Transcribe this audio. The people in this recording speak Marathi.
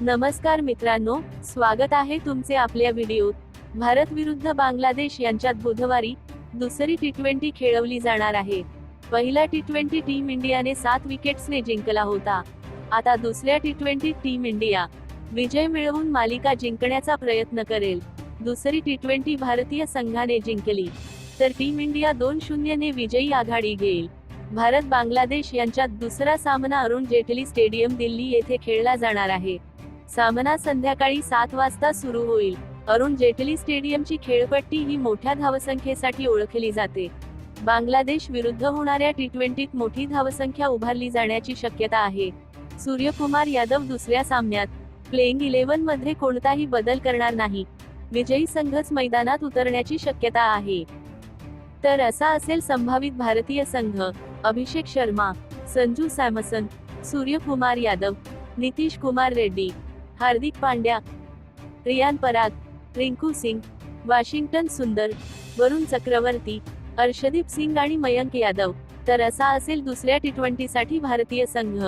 नमस्कार मित्रांनो स्वागत आहे तुमचे आपल्या व्हिडिओत. भारत विरुद्ध बांगलादेश यांच्यात बुधवारी दुसरी टी ट्वेंटी खेळवली जाणार आहे. पहिला टी ट्वेंटी टीम इंडियाने सात विकेट्सने जिंकला होता. आता दुसऱ्या टी ट्वेंटी टीम इंडिया विजय मिळवून मालिका जिंकण्याचा प्रयत्न करेल. दुसरी टी ट्वेंटी भारतीय संघाने जिंकली. तर टीम इंडिया दोन शून्यने विजयी आघाडी घेईल. भारत बांगलादेश यांच्यात दुसरा सामना अरुण जेटली स्टेडियम दिल्ली येथे खेळला जाणार आहे. सामना संध्याकाळी सात वाजता सुरू होईल. अरुण जेटली स्टेडियमची खेळपट्टी ही मोठ्या धावसंख्येसाठी ओळखली जाते. बांगलादेश विरुद्ध होणाऱ्या टी ट्वेंटीत मोठी धावसंख्या उभारली जाण्याची शक्यता आहे. सूर्यकुमार यादव दुसऱ्या सामन्यात. प्लेइंग इलेव्हनमध्ये कोणताही बदल करणार नाही. विजयी संघच मैदानात उतरण्याची शक्यता आहे. तर असा असेल संभावित भारतीय संघ. अभिषेक शर्मा संजू सॅमसन सूर्यकुमार यादव नितीश कुमार रेड्डी. हार्दिक पांड्या रियान पराग रिंकू सिंग वॉशिंग्टन सुंदर वरुण चक्रवर्ती अर्षदीप सिंग आणि मयंक यादव. तर असा असेल दुसऱ्या टी ट्वेंटी साठी भारतीय संघ.